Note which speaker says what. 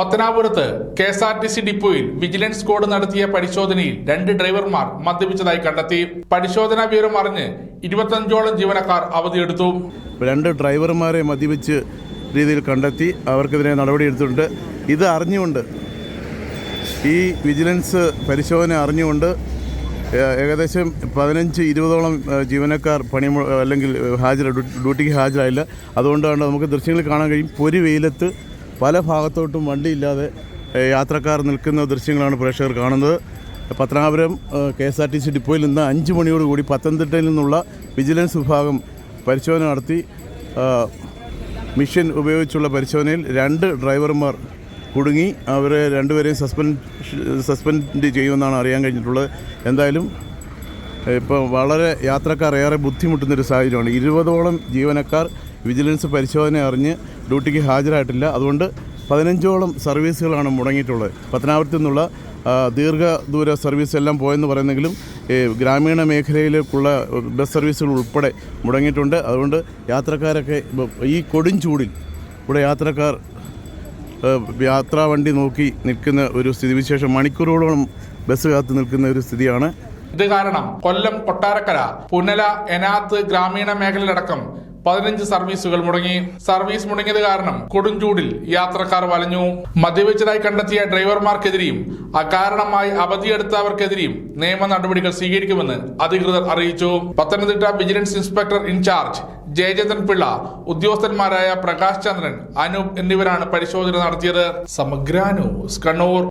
Speaker 1: പത്തനാപുരത്ത് K S R T C ഡിപ്പോയിൽ vigilance squad നടത്തിയ പരിശോധനയിൽ രണ്ട് ഡ്രൈവർമാർ മദ്യപിച്ചതായി കണ്ടെത്തി. പരിശോധനാ വിവരം അറിഞ്ഞ് ഇരുപത്തഞ്ചോളം ജീവനക്കാർ അവധിയെടുത്തു.
Speaker 2: രണ്ട് ഡ്രൈവർമാരെ മദ്യപിച്ച് രീതിയിൽ കണ്ടെത്തി അവർക്കെതിരെ നടപടിയെടുത്തിട്ടുണ്ട്. ഇത് അറിഞ്ഞുകൊണ്ട് ഈ വിജിലൻസ് പരിശോധന അറിഞ്ഞുകൊണ്ട് ഏകദേശം പതിനഞ്ച് ഇരുപതോളം ജീവനക്കാർ പണി അല്ലെങ്കിൽ ഹാജർ ഡ്യൂ- ഡ്യൂട്ടിക്ക് ഹാജരായില്ല. അതുകൊണ്ടാണ് നമുക്ക് ദൃശ്യങ്ങളിൽ കാണാൻ കഴിയും. പൊരി വെയിലത്ത് പല ഭാഗത്തോട്ടും വണ്ടിയില്ലാതെ യാത്രക്കാർ നിൽക്കുന്ന ദൃശ്യങ്ങളാണ് പ്രേക്ഷകർ കാണുന്നത്. Pathanapuram K S R T C ഡിപ്പോയിൽ നിന്ന് അഞ്ച് മണിയോടുകൂടി പത്തനംതിട്ടയിൽ നിന്നുള്ള വിജിലൻസ് വിഭാഗം പരിശോധന നടത്തി. മിഷൻ ഉപയോഗിച്ചുള്ള പരിശോധനയിൽ രണ്ട് ഡ്രൈവർമാർ കുടുങ്ങി. അവരെ രണ്ടുപേരെയും സസ്പെൻഡ് സസ്പെൻഡ് ചെയ്യുമെന്നാണ് അറിയാൻ കഴിഞ്ഞിട്ടുള്ളത്. എന്തായാലും ഇപ്പോൾ വളരെ യാത്രക്കാർ ഏറെ ബുദ്ധിമുട്ടുന്നൊരു സാഹചര്യമാണ്. ഇരുപതോളം ജീവനക്കാർ വിജിലൻസ് പരിശോധന അറിഞ്ഞ് ഡ്യൂട്ടിക്ക് ഹാജരായിട്ടില്ല. അതുകൊണ്ട് പതിനഞ്ചോളം സർവീസുകളാണ് മുടങ്ങിയിട്ടുള്ളത്. പത്തനാപുരത്തു നിന്നുള്ള ദീർഘദൂര സർവീസ് എല്ലാം പോയെന്ന് പറയുന്നെങ്കിലും ഗ്രാമീണ മേഖലയിലേക്കുള്ള ബസ് സർവീസുകൾ ഉൾപ്പെടെ മുടങ്ങിയിട്ടുണ്ട്. അതുകൊണ്ട് യാത്രക്കാരൊക്കെ ഈ കൊടും ചൂടിൽ ഇവിടെ യാത്രക്കാർ യാത്രാ വണ്ടി നോക്കി നിൽക്കുന്ന ഒരു സ്ഥിതിവിശേഷം മണിക്കൂറുകളോളം ബസ് കാത്തു നിൽക്കുന്ന ഒരു സ്ഥിതിയാണ്.
Speaker 1: ഇത് കാരണം കൊല്ലം കൊട്ടാരക്കര പുന്നല എനാത്ത് ഗ്രാമീണ മേഖലയിലടക്കം പതിനഞ്ച് സർവീസുകൾ മുടങ്ങി. സർവീസ് മുടങ്ങിയത് കാരണം കൊടുംചൂടിൽ യാത്രക്കാർ വലഞ്ഞു. മദ്യപിച്ചതായി കണ്ടെത്തിയ ഡ്രൈവർമാർക്കെതിരെയും അകാരണമായി അവധിയെടുത്തവർക്കെതിരെയും നിയമ നടപടികൾ സ്വീകരിക്കുമെന്ന് അധികൃതർ അറിയിച്ചു. Pathanamthitta vigilance inspector in charge Jayachandran Pillai ഉദ്യോഗസ്ഥന്മാരായ Prakash Chandran Anoop എന്നിവരാണ് പരിശോധന നടത്തിയത്. സമഗ്ര ന്യൂസ് കണ്ണൂർ.